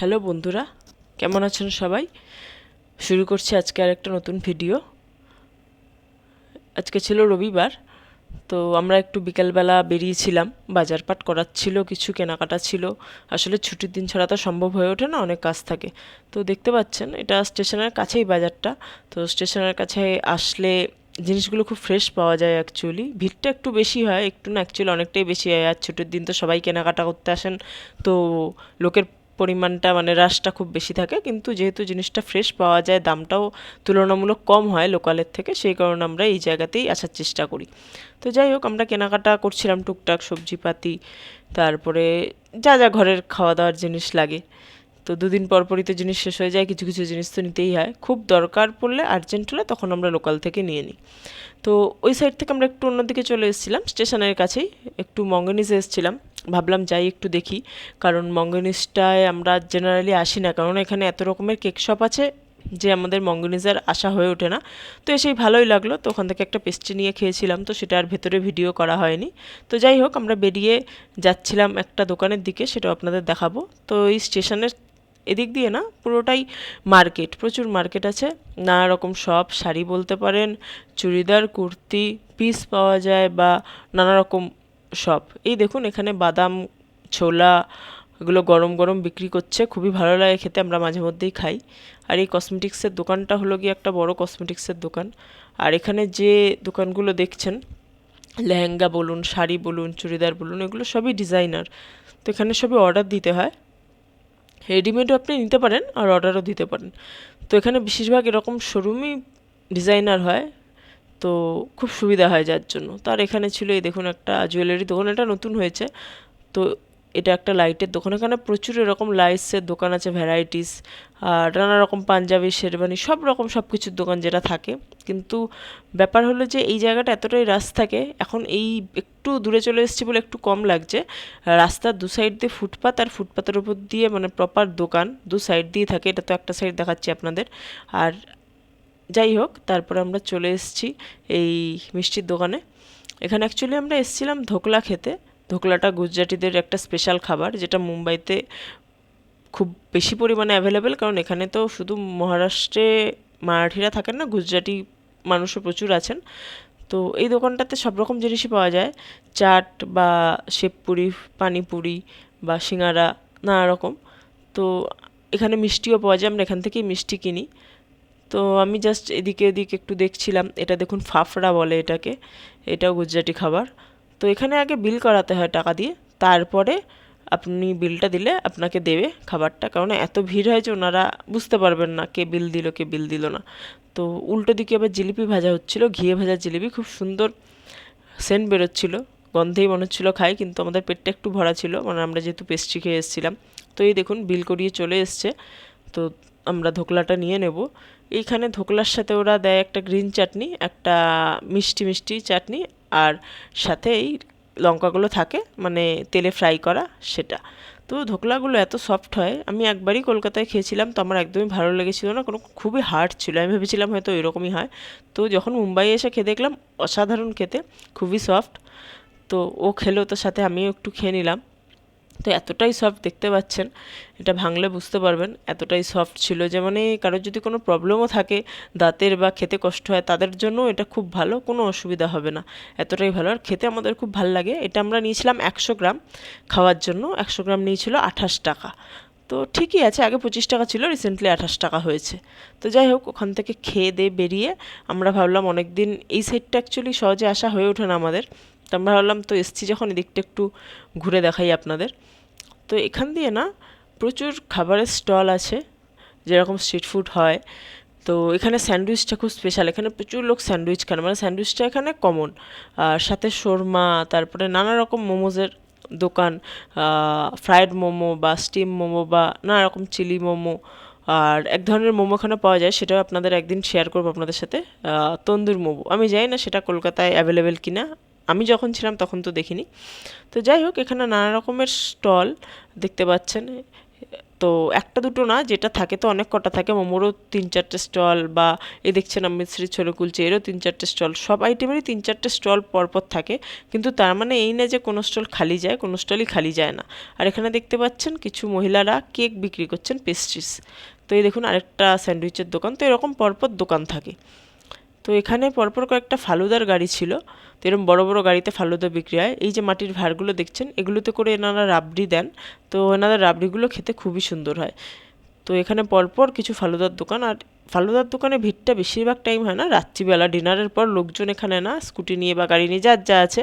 Hello বন্ধুরা, কেমন আছেন সবাই? শুরু করছি আজকে আর একটা নতুন ভিডিও। আজকে ছিল রবিবার, তো আমরা একটু বিকালবেলা বেরিয়েছিলাম, বাজারপাট করার ছিল, কিছু কেনাকাটা ছিল। আসলে ছুটির দিন ছাড়া তো সম্ভব হয়ে ওঠে না, অনেক কাজ থাকে। তো দেখতে পাচ্ছেন, এটা স্টেশনের কাছেই বাজারটা। তো স্টেশনের কাছে আসলে জিনিসগুলো খুব ফ্রেশ পাওয়া যায় অ্যাকচুয়ালি ভিড়টা একটু বেশি হয়, একটু না অ্যাকচুয়ালি অনেকটাই বেশি হয়। আর ছুটির দিন তো সবাই কেনাকাটা করতে আসেন, তো লোকের পরিমাণটা মানে রাশটা খুব বেশি থাকে। কিন্তু যেহেতু জিনিসটা ফ্রেশ পাওয়া যায়, দামটাও তুলনামূলক কম হয় লোকালের থেকে, সেই কারণে আমরা এই জায়গাতেই আসার চেষ্টা করি। তো যাই হোক, আমরা কেনাকাটা করছিলাম টুকটাক, সবজিপাতি, তারপরে যা যা ঘরের খাওয়া দাওয়ার জিনিস লাগে। তো দুদিন পর পরই তো জিনিস শেষ হয়ে যায়, কিছু কিছু জিনিস তো নিতেই হয়। খুব দরকার পড়লে আর্জেন্ট হলে তখন আমরা লোকাল থেকে নিয়ে নিই। তো ওই সাইড থেকে আমরা একটু অন্যদিকে চলে এসেছিলাম স্টেশনের কাছেই, একটু মঙ্গনিজে এসেছিলাম। ভাবলাম যাই একটু দেখি। কারণ মঙ্গনিজটায় আমরা জেনারেলি আসি না। কারণ এখানে এত রকমের কেক শপ আছে যে আমাদের মঙ্গনিজার আসা হয়ে ওঠে না। তো এসেই ভালোই লাগল। তো ওখান থেকে একটা পেস্ট্রি নিয়ে খেয়েছিলাম। তো সেটা আর ভেতরে ভিডিও করা হয়নি। তো যাই হোক, আমরা বেরিয়ে যাচ্ছিলাম একটা দোকানের দিকে। সেটা আপনাদের দেখাবো। তো এই স্টেশনের এদিক দিয়ে না, পুরোটাই মার্কেট প্রচুর মার্কেট আছে। নানা রকম সব শাড়ি বলতে পারেন, চুড়িদার, কুর্তি পিস পাওয়া যায় বা নানা রকম সব এই দেখুন, এখানে বাদাম, ছোলা এগুলো গরম গরম বিক্রি করছে। খুবই ভালো লাগে খেতে, আমরা মাঝে মধ্যেই খাই। আর এই কসমেটিক্সের দোকানটা হলো গিয়ে একটা বড় কসমেটিক্সের দোকান। আর এখানে যে দোকানগুলো দেখছেন, লেহেঙ্গা বলুন, শাড়ি বলুন, চুড়িদার বলুন, এগুলো সবই ডিজাইনার তো এখানে সবই অর্ডার দিতে হয়। রেডিমেডও আপনি নিতে পারেন আর অর্ডারও দিতে পারেন। তো এখানে বেশিরভাগ এরকম শোরুমই ডিজাইনার হয়। তো খুব সুবিধা হয় যার জন্য। তার এখানে ছিল, এই দেখুন একটা জুয়েলারি দোকান, এটা নতুন হয়েছে। তো এটা একটা লাইটের দোকান, এখানে প্রচুর এরকম লাইটসের দোকান আছে ভ্যারাইটিস আর নানা রকম পাঞ্জাবি শেরবানি সব রকম সব কিছুর দোকান যেটা থাকে। কিন্তু ব্যাপার হলো যে এই জায়গাটা এতটাই রাস থাকে, এখন এই একটু দূরে চলে এসেছি বলে একটু কম লাগছে। রাস্তার দু সাইড দিয়ে ফুটপাত, আর ফুটপাতের উপর দিয়ে মানে প্রপার দোকান দু সাইড দিয়ে থাকে, এটা তো একটা সাইড দেখাচ্ছি আপনাদের। আর যাই হোক, তারপরে আমরা চলে এসেছি এই মিষ্টির দোকানে। এখানে অ্যাকচুয়ালি আমরা এসেছিলাম ধোকলা খেতে। ধোকলাটা গুজরাটিদের একটা স্পেশাল খাবার যেটা মুম্বাইতে খুব বেশি পরিমাণে অ্যাভেলেবেল কারণ এখানে তো শুধু মহারাষ্ট্রে মারাঠিরা থাকেন না, গুজরাটি মানুষও প্রচুর আছেন। তো এই দোকানটাতে সব রকম জিনিসই পাওয়া যায়। চাট বা শেবপুরি পানিপুরি বা সিঙ্গারা, নানা রকম। তো এখানে মিষ্টিও পাওয়া যায়, আমরা এখান থেকেই মিষ্টি কিনি। তো আমি জাস্ট এদিকে ওদিকে একটু দেখছিলাম, এটা দেখুন ফাফড়া বলে এটাকে, এটাও গুজরাটি খাবার। তো এখানে আগে বিল করাতে হয় টাকা দিয়ে, তারপরে আপনি বিলটা দিলে আপনাকে দেবে খাবারটা, কারণ এত ভিড় হয় যে ওনারা বুঝতে পারবেন না কে বিল দিল, কে বিল দিল না। তো উল্টো দিকে আবার জিলিপি ভাজা হচ্ছিল, ঘিয়ে ভাজা জিলিপি, খুব সুন্দর সেন্ট বেরোচ্ছিলো, গন্ধেই মনে হচ্ছিল খাই, কিন্তু আমাদের পেটটা একটু ভরা ছিল মানে আমরা যেহেতু পেস্ট্রি খেয়ে এসেছিলাম। তো এই দেখুন বিল করিয়ে চলে এসছে, তো আমরা ধোকলাটা নিয়ে নেব। এইখানে ধোকলার সাথে ওরা দেয় একটা গ্রিন চাটনি, একটা মিষ্টি মিষ্টি চাটনি, আর সাথে এই লঙ্কাগুলো থাকে মানে তেলে ফ্রাই করা সেটা। তো ধোকলাগুলো এত সফট হয়, আমি একবারই কলকাতায় খেয়েছিলাম, তো আমার একদমই ভালো লেগেছিল না, কোনো খুবই হার্ড ছিল, আমি ভেবেছিলাম হয়তো এরকমই হয়। তো যখন মুম্বাই এসে খেয়ে দেখলাম, অসাধারণ খেতে, খুবই সফট। তো ও খেলো, তো সাথে আমিও একটু খেয়ে নিলাম। তো এতটাই সফট দেখতে পাচ্ছেন, এটা ভাঙলে বুঝতে পারবেন, এতটাই সফট ছিল যে মানে কারোর যদি কোনো প্রবলেমও থাকে, দাঁতের বা খেতে কষ্ট হয়, তাদের জন্য এটা খুব ভালো, কোনো অসুবিধা হবে না। এতটাই ভালো। আর খেতে আমাদের খুব ভালো লাগে। এটা আমরা নিয়েছিলাম একশো গ্রাম, খাওয়ার জন্য একশো গ্রাম নিয়েছিল আঠাশ টাকা। তো ঠিকই আছে, আগে পঁচিশ টাকা ছিল রিসেন্টলি আঠাশ টাকা হয়েছে। তো যাই হোক, ওখান থেকে খেয়ে দিয়ে বেরিয়ে আমরা ভাবলাম অনেক দিন এই সাইডটা অ্যাকচুয়ালি সহজে আসা হয়ে ওঠে না আমাদের। তো আমরা ভাবলাম, তো এসছি যখন এদিকটা একটু ঘুরে দেখাই আপনাদের। তো এখান দিয়ে না প্রচুর খাবারের স্টল আছে, যেরকম স্ট্রিট ফুড হয়। তো এখানে স্যান্ডউইচটা খুব স্পেশাল এখানে প্রচুর লোক স্যান্ডউইচ খান মানে স্যান্ডউইচটা এখানে কমন আর সাথে শোরমা, তারপরে নানা রকম মোমোজের দোকান ফ্রায়েড মোমো বা স্টিম মোমো বা নানা রকম চিলি মোমো আর এক ধরনের মোমো এখানে পাওয়া যায়, সেটাও আপনাদের একদিন শেয়ার করব আপনাদের সাথে তন্দুর মোমো। আমি জানি না সেটা কলকাতায় অ্যাভেলেবেল কিনা, আমি যখন ছিলাম তখন তো দেখিনি। তো যাই হোক, এখানে নানা রকমের স্টল দেখতে পাচ্ছেন তো একটা দুটো না, যেটা থাকে তো অনেক কটা থাকে। মোমোরও তিন চারটে স্টল বা এ দেখছেন আমি অমৃতশ্রী ছোলে কুলচে এরও তিন চারটে স্টল। সব আইটেমেরই তিন চারটে স্টল পরপর থাকে। কিন্তু তার মানে এই না যে কোনো স্টল খালি যায়, কোনো স্টলই খালি যায় না। আর এখানে দেখতে পাচ্ছেন কিছু মহিলারা কেক বিক্রি করছেন পেস্ট্রিস। তো এই দেখুন আরেকটা স্যান্ডউইচের দোকান। তো এরকম পরপর দোকান থাকে। তো এখানে পরপর কয়েকটা ফালুদার গাড়ি ছিল। তো এরকম বড় বড় গাড়িতে ফালুদা বিক্রি হয়। এই যে মাটির ভাঁড়গুলো দেখছেন, এগুলোতে করে এনারা রাবড়ি দেন। তো এনাদের রাবড়িগুলো খেতে খুবই সুন্দর হয়। তো এখানে পরপর কিছু ফালুদার দোকান আর ফালুদার দোকানে ভিড়টা বেশিরভাগ টাইম হয় না। রাত্রিবেলা ডিনারের পর লোকজন এখানে না স্কুটি নিয়ে বা গাড়ি নিয়ে যার যা আছে।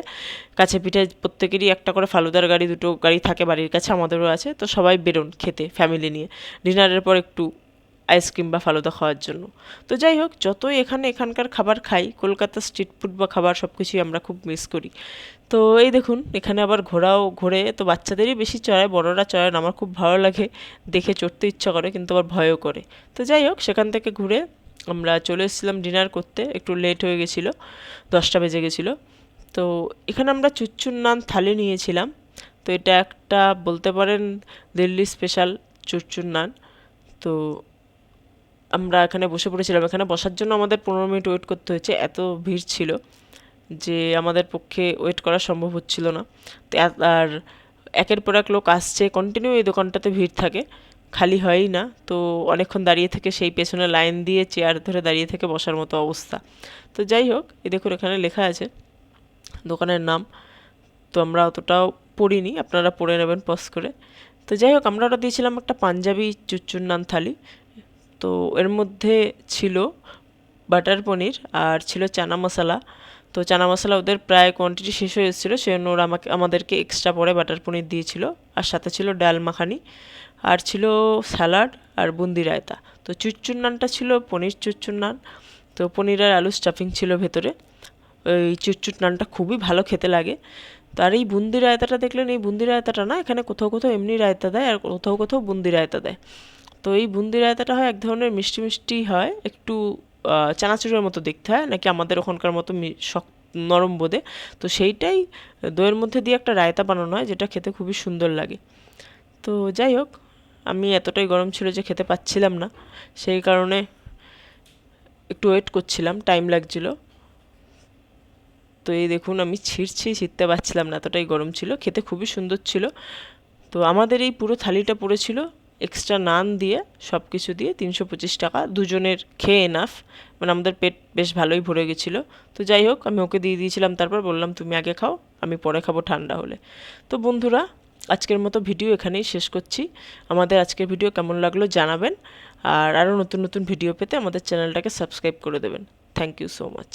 কাছে পিঠে প্রত্যেকেরই একটা করে ফালুদার গাড়ি, দুটো গাড়ি থাকে বাড়ির কাছে, আমাদেরও আছে। তো সবাই বেরোন খেতে ফ্যামিলি নিয়ে। ডিনারের পর একটু আইসক্রিম বা ফালুদা খাওয়ার জন্য। তো যাই হোক যতই এখানে এখানকার খাবার খাই, কলকাতা স্ট্রিট ফুড বা খাবার সব কিছুই আমরা খুব মিস করি। তো এই দেখুন, এখানে আবার ঘোরাও ঘোরে। তো বাচ্চাদেরই বেশি চড়ায়, বড়রা চড়ায় আমার খুব ভালো লাগে। দেখে চড়তে ইচ্ছা করে, কিন্তু আবার ভয়ও করে। তো যাই হোক সেখান থেকে ঘুরে আমরা চলে এসেছিলাম ডিনার করতে। একটু লেট হয়ে গেছিল, দশটা বেজে গেছিল। তো এখানে আমরা চুচ্চুর নান থালি নিয়েছিলাম। তো এটা একটা বলতে পারেন দিল্লি স্পেশাল চুরচুর নান। তো আমরা এখানে বসে পড়েছিলাম। এখানে বসার জন্য আমাদের পনেরো মিনিট ওয়েট করতে হয়েছে। এত ভিড় ছিল যে আমাদের পক্ষে ওয়েট করা সম্ভব হচ্ছিল না। আর একের পর এক লোক আসছে। কন্টিনিউ এই দোকানটাতে ভিড় থাকে। খালি হয়ই না। তো অনেকক্ষণ দাঁড়িয়ে থেকে সেই পেছনে লাইন দিয়ে চেয়ার ধরে দাঁড়িয়ে থেকে বসার মতো অবস্থা। তো যাই হোক, এই দেখুন এখানে লেখা আছে দোকানের নাম। তো আমরা অতটাও পড়িনি। আপনারা পড়ে নেবেন পজ করে। তো যাই হোক, আমরা ওটা দিয়েছিলাম একটা পাঞ্জাবি চুচ্চুর নান থালি। তো এর মধ্যে ছিল বাটার পনির আর ছিল চানা মশলা। তো চানা মশলা ওদের প্রায় কোয়ান্টিটি শেষ হয়ে এসেছিল সেই জন্য ওরা আমাকে, আমাদেরকে এক্সট্রা পরে বাটার পনির দিয়েছিল। আর সাথে ছিল ডাল মাখানি। আর ছিল স্যালাড আর বুন্দি রায়তা। তো চুচ্চুর নানটা ছিল পনির চুচ্চুর নান তো পনির আর আলু স্টাফিং ছিল ভেতরে। ওই চুচ্চুর নানটা খুবই ভালো খেতে লাগে। তার এই বুন্দি রায়তাটা দেখলেন, এই বুন্দি রায়তাটা না এখানে কোথাও কোথাও এমনি রায়তা দেয় আর কোথাও কোথাও বুন্দি রায়তা দেয়। তো এই বুন্দি রায়তাটা হয় এক ধরনের মিষ্টি মিষ্টি হয়, একটু চানাচুরের মতো দেখতে হয়, নাকি আমাদের ওখানকার মতো শক্ত, নরম বোধে। তো সেইটাই দইয়ের মধ্যে দিয়ে একটা রায়তা বানানো হয়, যেটা খেতে খুবই সুন্দর লাগে। তো যাই হোক, আমি এতটাই গরম ছিল যে খেতে পাচ্ছিলাম না। সেই কারণে একটু ওয়েট করছিলাম টাইম লাগছিল। তো এই দেখুন, আমি ছিঁড়ছি, ছিঁড়তে পারছিলাম না, এতটাই গরম ছিল, খেতে খুবই সুন্দর ছিল। তো আমাদের এই পুরো থালিটা পড়েছিল এক্সট্রা নান দিয়ে সব কিছু দিয়ে তিনশো পঁচিশ টাকা, দুজনের খেয়ে এনাফ মানে আমাদের পেট বেশ ভালোই ভরে গেছিল। তো যাই হোক, আমি ওকে দিয়ে দিয়েছিলাম, তারপর বললাম, তুমি আগে খাও, আমি পরে খাব ঠান্ডা হলে। তো বন্ধুরা, আজকের মতো ভিডিও এখানেই শেষ করছি। আমাদের আজকের ভিডিও কেমন লাগল জানাবেন। আর আরও নতুন নতুন ভিডিও পেতে আমাদের চ্যানেলটাকে সাবস্ক্রাইব করে দেবেন। Thank you so much.